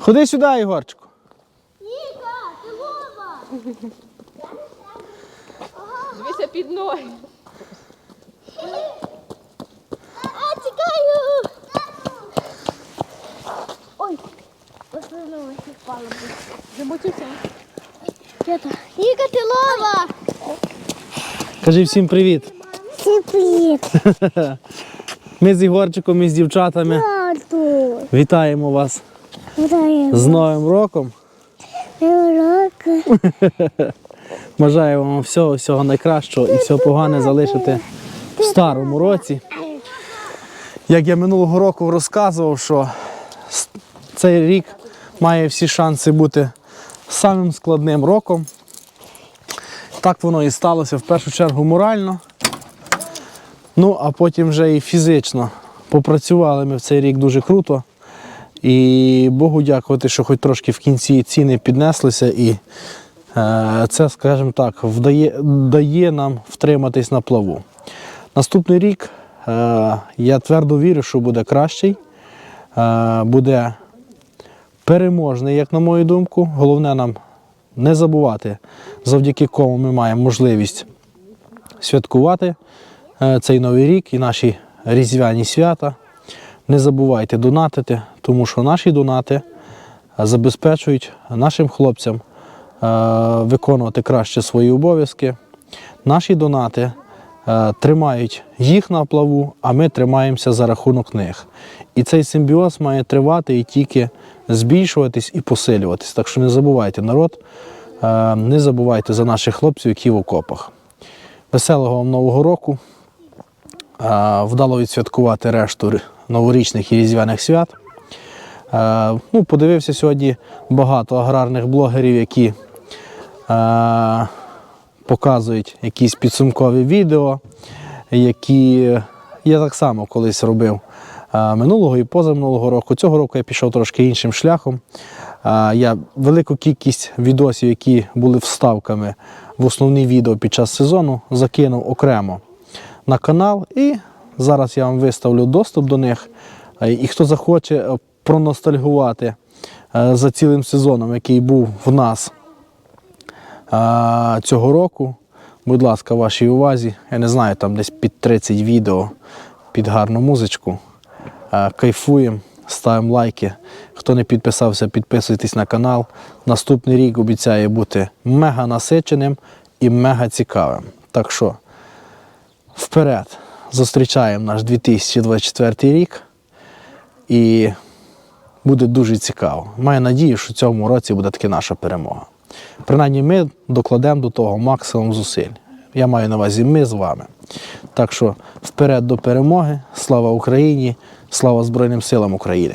Ходи сюди, Ігорчику. Ніка, ти Вова! Дивися під ноги. А, тікаю! Ой, повернулася, впала. Замотився. Ніка, ти лова! Кажи всім привіт. Всім привіт! Ми з Ігорчиком і з дівчатами Тату! вітаємо вас! З Новим роком. Бажаю вам всього, всього найкращого і всього погане залишити в старому році. Як я минулого року розказував, що цей рік має всі шанси бути самим складним роком. Так воно і сталося в першу чергу морально. Ну, а потім вже і фізично. Попрацювали ми в цей рік дуже круто. І Богу дякувати, що хоч трошки в кінці ціни піднеслися і Е, Це, скажімо так, вдає, дає нам втриматись на плаву. Наступний рік е, я твердо вірю, що буде кращий, е, буде переможний, як на мою думку. Головне нам не забувати, завдяки кому ми маємо можливість святкувати е, цей новий рік і наші різдвяні свята. Не забувайте донатити, тому що наші донати е, забезпечують нашим хлопцям е, виконувати краще свої обов'язки. Наші донати е, тримають їх на плаву, а ми тримаємося за рахунок них. І цей симбіоз має тривати і тільки збільшуватись і посилюватись. Так що не забувайте, народ, не забувайте за наших хлопців, які в окопах. Веселого вам Нового року! Вдало відсвяткувати решту новорічних і різдвяних свят. Е, Ну, подивився сьогодні багато аграрних блогерів, які е, показують якісь підсумкові відео, які я так само колись робив е, минулого і позаминулого року. Цього року я пішов трошки іншим шляхом. Я велику кількість відосів, які були вставками в основні відео під час сезону, закинув окремо на канал. І зараз я вам виставлю доступ до них. І хто захоче проностальгувати е, за цілим сезоном, який був в нас е, цього року, будь ласка, вашій увазі. Я не знаю, там десь під 30 відео під гарну музичку. Е, Кайфуємо, ставимо лайки. Хто не підписався, підписуйтесь на канал. Наступний рік обіцяє бути мега насиченим і мега цікавим. Так що вперед зустрічаємо наш 2024 рік і буде дуже цікаво. Маю надію, що в цьому році буде таки наша перемога. Принаймні, ми докладемо до того максимум зусиль. Я маю на увазі ми з вами. Так що вперед до перемоги. Слава Україні! Слава Збройним силам України!